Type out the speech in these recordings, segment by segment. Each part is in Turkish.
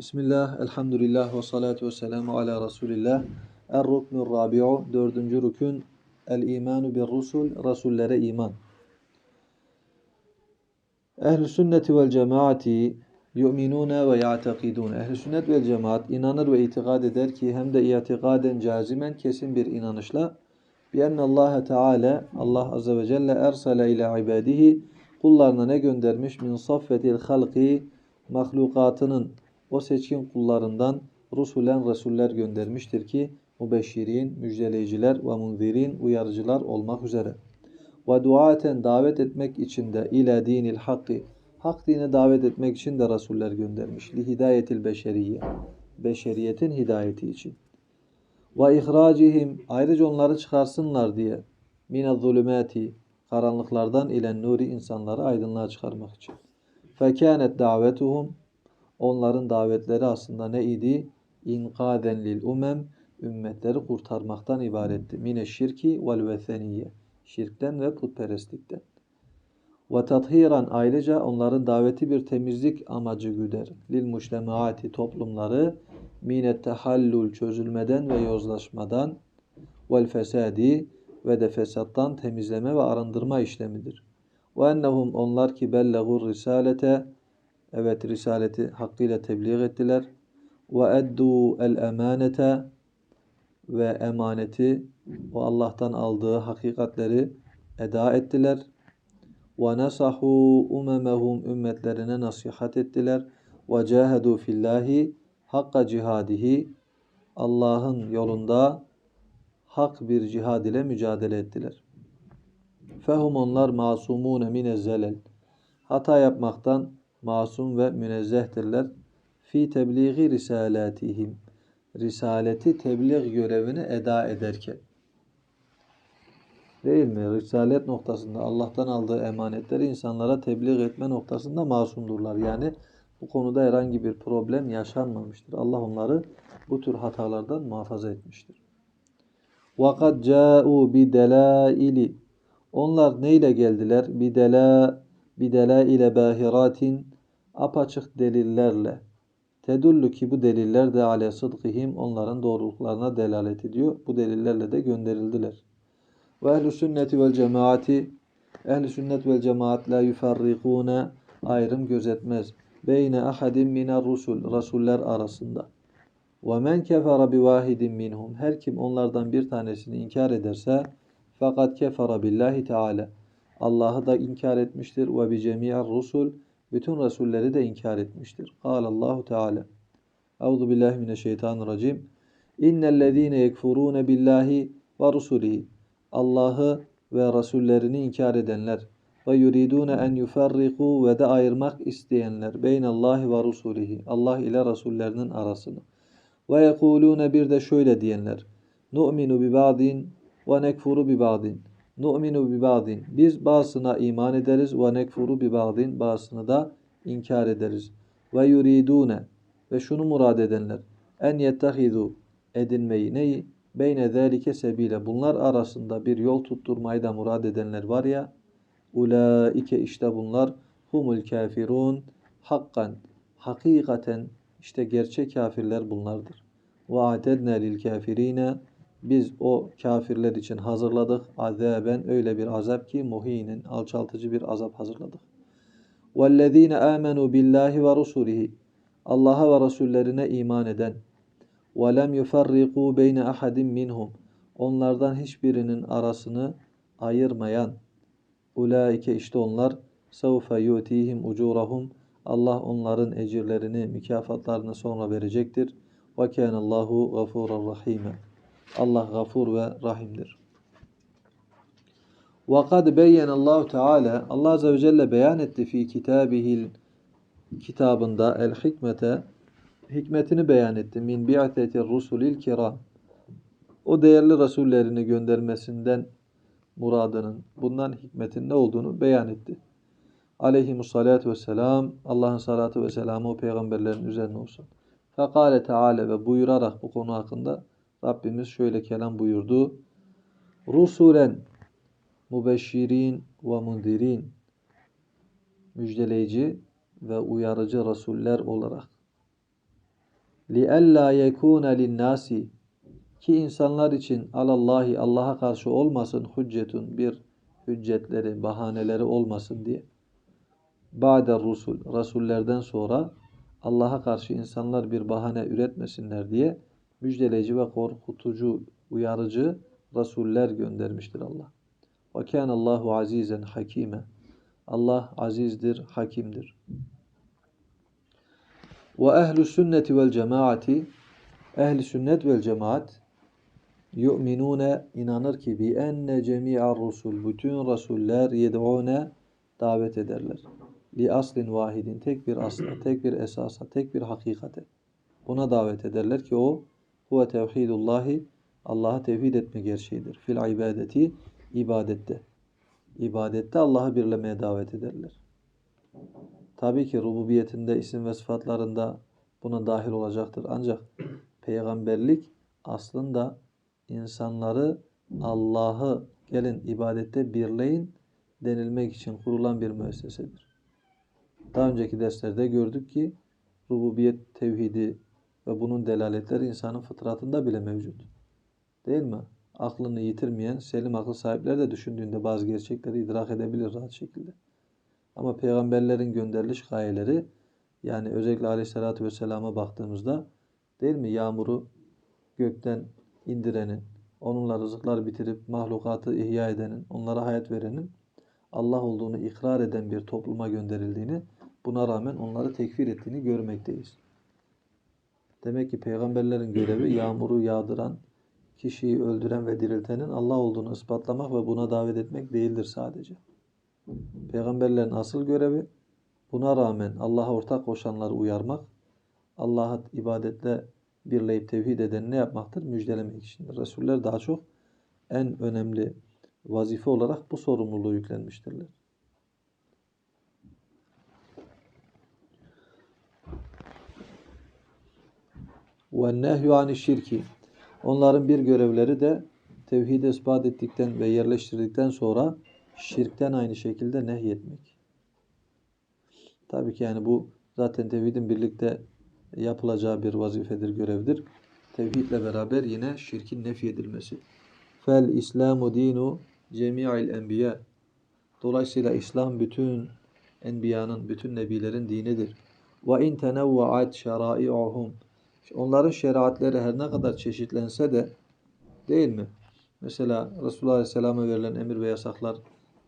Bismillah, elhamdülillah ve salatu ve selamu ala Resulillah. Er-ruknur rabi'u, dördüncü rükün, el-imanu bir rusul, rasullere iman. Ehl-i sünneti vel cemaati yu'minune ve ya'tekidun. Ehl-i sünnet vel cemaat inanır ve itikad eder ki hem de itikaden cazimen kesin bir inanışla bi Allah Teala Allah azze ve celle ersele ila ibadihi kullarına ne göndermiş min saffetil halqi mahlukatının o seçkin kullarından rusulen resuller göndermiştir ki mübeşşirin, müjdeleyiciler ve munzirin, uyarıcılar olmak üzere. Ve duaten davet etmek için de ila dinil hakkı, hak dine davet etmek için de rasuller göndermiş. Li hidayetil beşeriye, beşeriyetin hidayeti için. Ve ihracihim, ayrıca onları çıkarsınlar diye. Mine zulümati, karanlıklardan ile nuri insanları aydınlığa çıkarmak için. Fekânet davetuhum, Onların davetleri aslında ne idi? İnkaden lil umem, ümmetleri kurtarmaktan ibaretti. Mine şirki vel veseniye. Şirkten ve putperestlikten. Ve tathiran ayrıca onların daveti bir temizlik amacı güder. Lil müştemaati toplumları mine tehallul çözülmeden ve yozlaşmadan vel fesadi ve de fesattan temizleme ve arındırma işlemidir. Ve ennehum onlar ki bellegur risalete Evet risaleti hakkıyla tebliğ ettiler. Ve eddu el emanete ve emaneti o Allah'tan aldığı hakikatleri eda ettiler. Ve nasahu umemehum ümmetlerine nasihat ettiler. Ve cahedu fillahi hakka cihadihi Allah'ın yolunda hak bir cihad ile mücadele ettiler. Fehum onlar masumune mine zelel. Hata yapmaktan masum ve münezzehtirler. Fi tebliği risalatihim. Risaleti tebliğ görevini eda ederken. Değil mi? Risalet noktasında Allah'tan aldığı emanetleri insanlara tebliğ etme noktasında masumdurlar. Yani bu konuda herhangi bir problem yaşanmamıştır. Allah onları bu tür hatalardan muhafaza etmiştir. وَقَدْ جَاءُوا بِدَلَائِلِ Onlar neyle geldiler? بِدَلَا بِدَلَائِلَ بَاهِرَاتٍ apaçık delillerle tedullu ki bu deliller de ale sıdkihim onların doğruluklarına delalet ediyor. Bu delillerle de gönderildiler. Ve ehl sünneti vel cemaati ehl sünnet vel cemaat la yufarrikune ayrım gözetmez. Beyne ahadin mine rusul rasuller arasında. Ve men kefara bi vahidin minhum her kim onlardan bir tanesini inkar ederse fakat kefara billahi teala Allah'ı da inkar etmiştir ve bi cemi'ar rusul bütün Resulleri de inkar etmiştir. Allahu Teala. Euzu billahi mineşşeytanirracim. İnnellezîne yekfurûne billahi ve rusulihi. Allah'ı ve Resullerini inkar edenler ve yuridune en yufarriku ve de ayırmak isteyenler beynallahi ve rusulihi. Allah ile Resullerinin arasını. Ve yekulune bir de şöyle diyenler. Nu'minu bi ba'din ve nekfuru bi ba'din. Nu'minu bi ba'din. Biz bazısına iman ederiz ve nekfuru bi ba'din. Bazısını da inkar ederiz. Ve yuridune. Ve şunu murad edenler. En yettehidu edinmeyi neyi? Beyne zâlike sebile. Bunlar arasında bir yol tutturmayı da murad edenler var ya. Ulaike işte bunlar humul kafirun hakkan. Hakikaten işte gerçek kafirler bunlardır. Ve atedne lil kafirine biz o kafirler için hazırladık azaben öyle bir azap ki muhinin alçaltıcı bir azap hazırladık. وَالَّذ۪ينَ آمَنُوا بِاللّٰهِ وَرُسُولِهِ Allah'a ve Resullerine iman eden وَلَمْ يُفَرِّقُوا بَيْنَ أَحَدٍ مِّنْهُمْ Onlardan hiçbirinin arasını ayırmayan ulaike işte onlar سَوْفَ يُؤْتِيهِمْ اُجُورَهُمْ Allah onların ecirlerini, mükafatlarını sonra verecektir. وَكَانَ اللّٰهُ غَفُورًا رَحِيمًا Allah gafur ve rahimdir. وَقَدْ بَيَّنَ اللّٰهُ Teala Allah Azze ve Celle beyan etti fi kitabihil kitabında el hikmete hikmetini beyan etti. Min bi'atetir rusulil kiram. O değerli rasullerini göndermesinden muradının, bundan hikmetin ne olduğunu beyan etti. Aleyhimussalatu vesselam, Allah'ın salatu ve selamı o peygamberlerin üzerine olsun. Fekale Teala ve buyurarak bu konu hakkında Rabbimiz şöyle kelam buyurdu. Rusulen mubeşşirin ve mundirin müjdeleyici ve uyarıcı rasuller olarak لِأَلَّا يَكُونَ لِلنَّاسِ Ki insanlar için alallahi Allah'a karşı olmasın hüccetun bir hüccetleri, bahaneleri olmasın diye. Ba'de rusul, rasullerden sonra Allah'a karşı insanlar bir bahane üretmesinler diye müjdeleyici ve korkutucu, uyarıcı rasuller göndermiştir Allah. Ve kâne Allahu azizen hakime. Allah azizdir, hakimdir. Ve ehlu sünneti vel cemaati ehli sünnet vel cemaat yu'minune inanır ki bi enne cemi'ar rusul bütün rasuller yed'une davet ederler. Li aslin vahidin tek bir asla, tek bir esasa, tek bir hakikate. Buna davet ederler ki o huve tevhidullahi Allah'a tevhid etme gerçeğidir. Fil ibadeti ibadette. İbadette Allah'ı birlemeye davet ederler. Tabii ki rububiyetinde, isim ve sıfatlarında buna dahil olacaktır. Ancak peygamberlik aslında insanları Allah'ı gelin ibadette birleyin denilmek için kurulan bir müessesedir. Daha önceki derslerde gördük ki rububiyet tevhidi ve bunun delaletleri insanın fıtratında bile mevcut. Değil mi? Aklını yitirmeyen selim akıl sahipleri de düşündüğünde bazı gerçekleri idrak edebilir rahat şekilde. Ama peygamberlerin gönderiliş gayeleri yani özellikle aleyhissalatü vesselama baktığımızda değil mi yağmuru gökten indirenin, onunla rızıklar bitirip mahlukatı ihya edenin, onlara hayat verenin Allah olduğunu ikrar eden bir topluma gönderildiğini, buna rağmen onları tekfir ettiğini görmekteyiz. Demek ki peygamberlerin görevi yağmuru yağdıran, kişiyi öldüren ve diriltenin Allah olduğunu ispatlamak ve buna davet etmek değildir sadece. Peygamberlerin asıl görevi buna rağmen Allah'a ortak koşanları uyarmak, Allah'a ibadetle birleyip tevhid eden ne yapmaktır? Müjdelemek içindir. Resuller daha çok en önemli vazife olarak bu sorumluluğu yüklenmiştirler. ve nehyu ani şirki. Onların bir görevleri de tevhid ispat ettikten ve yerleştirdikten sonra şirkten aynı şekilde nehyetmek. Tabii ki yani bu zaten tevhidin birlikte yapılacağı bir vazifedir, görevdir. Tevhidle beraber yine şirkin nefyedilmesi. Fel İslamu dinu cemi'il enbiya. Dolayısıyla İslam bütün enbiyanın, bütün nebilerin dinidir. Ve in tenevvaat şerai'uhum Onların şeriatleri her ne kadar çeşitlense de değil mi? Mesela Resulullah Aleyhisselam'a verilen emir ve yasaklar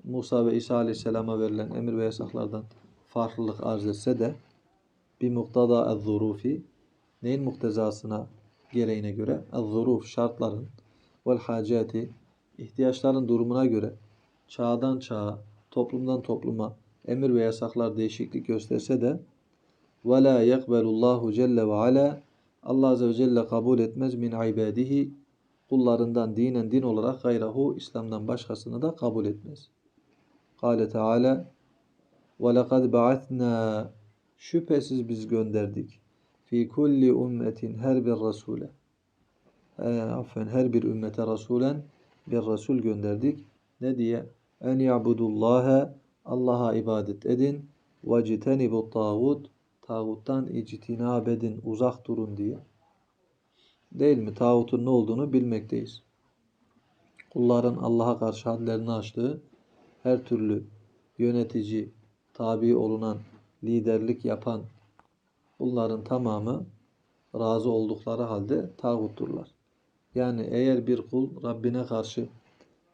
Musa ve İsa Aleyhisselam'a verilen emir ve yasaklardan farklılık arz etse de bir muktada az-zurufi neyin muktezasına gereğine göre az-zuruf şartların vel hacati ihtiyaçların durumuna göre çağdan çağa, toplumdan topluma emir ve yasaklar değişiklik gösterse de la yekbelullahu celle ve ala Allah azze ve celle kabul etmez min ibadihi kullarından dinen din olarak gayrahu İslam'dan başkasını da kabul etmez. Kale Teala lekad ba'atna şüphesiz biz gönderdik fi kulli ümmetin her bir rasule e, her bir ümmete rasulen bir resul gönderdik. Ne diye? En ya'budullaha Allah'a ibadet edin ve citenibu tağut tağuttan ictinab edin uzak durun diye. Değil mi? Tağutun ne olduğunu bilmekteyiz. Kulların Allah'a karşı hadlerini açtığı her türlü yönetici, tabi olunan, liderlik yapan bunların tamamı razı oldukları halde tağutturlar. Yani eğer bir kul Rabbine karşı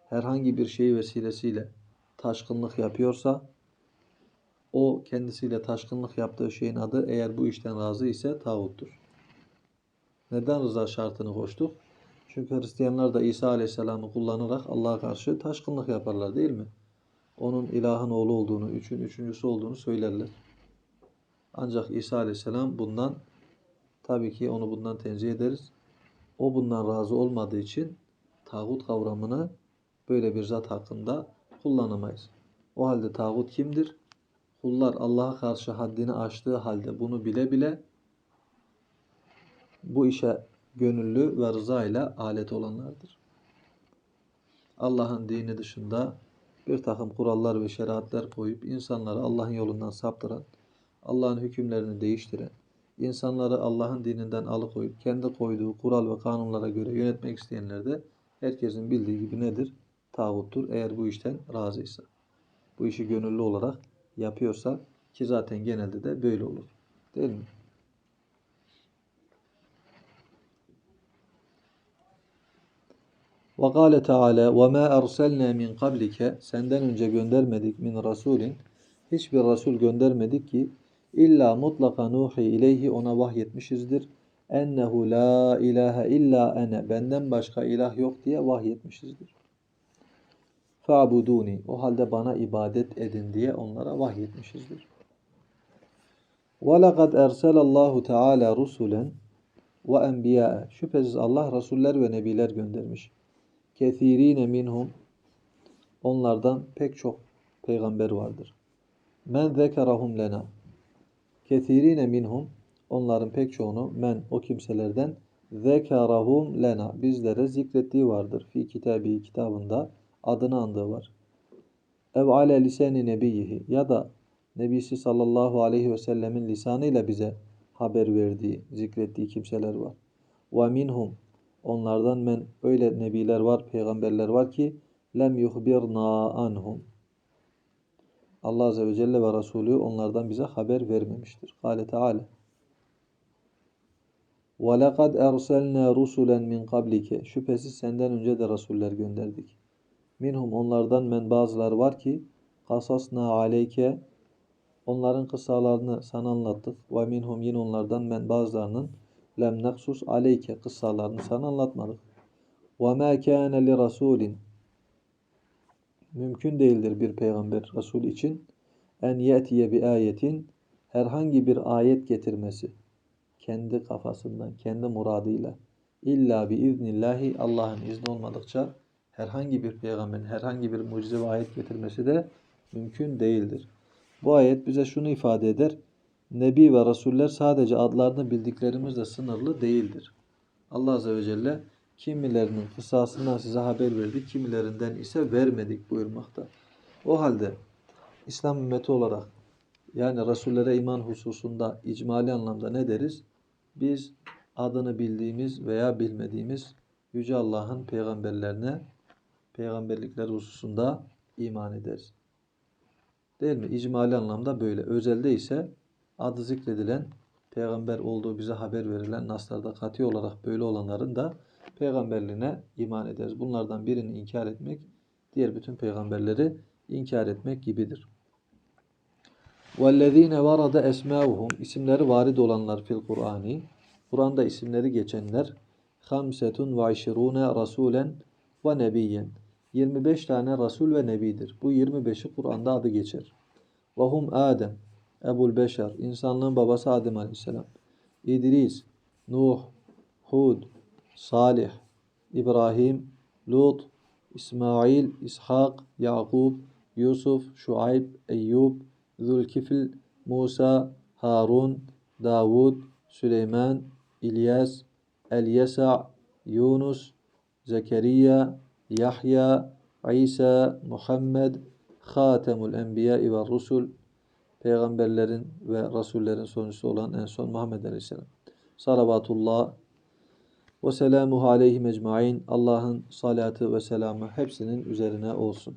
herhangi bir şey vesilesiyle taşkınlık yapıyorsa o kendisiyle taşkınlık yaptığı şeyin adı eğer bu işten razı ise tağuttur. Neden rıza şartını koştuk? Çünkü Hristiyanlar da İsa Aleyhisselam'ı kullanarak Allah'a karşı taşkınlık yaparlar değil mi? Onun ilahın oğlu olduğunu, üçün üçüncüsü olduğunu söylerler. Ancak İsa Aleyhisselam bundan tabii ki onu bundan tenzih ederiz. O bundan razı olmadığı için tağut kavramını böyle bir zat hakkında kullanamayız. O halde tağut kimdir? Kullar Allah'a karşı haddini aştığı halde bunu bile bile bu işe gönüllü ve rıza alet olanlardır. Allah'ın dini dışında bir takım kurallar ve şeriatlar koyup insanları Allah'ın yolundan saptıran, Allah'ın hükümlerini değiştiren, insanları Allah'ın dininden alıkoyup kendi koyduğu kural ve kanunlara göre yönetmek isteyenler de herkesin bildiği gibi nedir? Tağuttur. Eğer bu işten razıysa. Bu işi gönüllü olarak yapıyorsa ki zaten genelde de böyle olur. Değil mi? Ve kâle Teala ve mâ erselnâ min kablike senden önce göndermedik min rasulin hiçbir rasul göndermedik ki illa mutlaka nuhi ileyhi ona vahyetmişizdir. Ennehu la ilahe illa ene benden başka ilah yok diye vahyetmişizdir. Fa'buduni o halde bana ibadet edin diye onlara vahyetmişizdir. Lekad erselallahu teala rusulen ve enbiya şüphesiz Allah rasuller ve nebiler göndermiş. Kethirine minhum onlardan pek çok peygamber vardır. Men zekerahum lena Kethirine minhum onların pek çoğunu men o kimselerden zekerahum lena bizlere zikrettiği vardır. Fi kitabi kitabında adını andığı var. Ev ale lisani nebiyihi ya da Nebisi sallallahu aleyhi ve sellemin lisanıyla bize haber verdiği, zikrettiği kimseler var. Ve minhum onlardan men öyle nebiler var, peygamberler var ki lem yuhbirna anhum. Allah Azze ve Celle ve Resulü onlardan bize haber vermemiştir. Kale Teala وَلَقَدْ اَرْسَلْنَا رُسُلًا مِنْ قَبْلِكَ Şüphesiz senden önce de rasuller gönderdik. Minhum onlardan men bazıları var ki kasasna aleyke onların kıssalarını sana anlattık. Ve minhum yine onlardan men bazılarının lem naksus aleyke kıssalarını sana anlatmadık. Ve ma kana li rasulin mümkün değildir bir peygamber Resul için en yetiye bir ayetin herhangi bir ayet getirmesi kendi kafasından, kendi muradıyla illa bi iznillahi Allah'ın izni olmadıkça herhangi bir peygamberin herhangi bir mucize ve ayet getirmesi de mümkün değildir. Bu ayet bize şunu ifade eder. Nebi ve Resuller sadece adlarını bildiklerimizle sınırlı değildir. Allah Azze ve Celle kimilerinin kısasından size haber verdi, kimilerinden ise vermedik buyurmakta. O halde İslam ümmeti olarak yani Resullere iman hususunda icmali anlamda ne deriz? Biz adını bildiğimiz veya bilmediğimiz Yüce Allah'ın peygamberlerine peygamberlikler hususunda iman ederiz. Değil mi? İcmali anlamda böyle. Özelde ise adı zikredilen peygamber olduğu bize haber verilen naslarda kati olarak böyle olanların da peygamberliğine iman ederiz. Bunlardan birini inkar etmek diğer bütün peygamberleri inkar etmek gibidir. وَالَّذ۪ينَ وَرَدَ esmauhum isimleri varid olanlar fil Kur'ani Kur'an'da isimleri geçenler hamsetun ve işirune rasulen ve nebiyen 25 tane Resul ve Nebidir. Bu 25'i Kur'an'da adı geçer. Ve hum Adem, Ebul Beşer, insanlığın babası Adem Aleyhisselam. İdris, Nuh, Hud, Salih, İbrahim, Lut, İsmail, İshak, Yakub, Yusuf, Şuayb, Eyyub, Zülkifl, Musa, Harun, Davud, Süleyman, İlyas, Elyesa, Yunus, Zekeriya, Yahya, İsa, Muhammed, Hatemul Enbiya ve Rusul, peygamberlerin ve rasullerin sonuncusu olan en son Muhammed Aleyhisselam. Salavatullah ve selamuhu aleyhi ecmain. Allah'ın salatı ve selamı hepsinin üzerine olsun.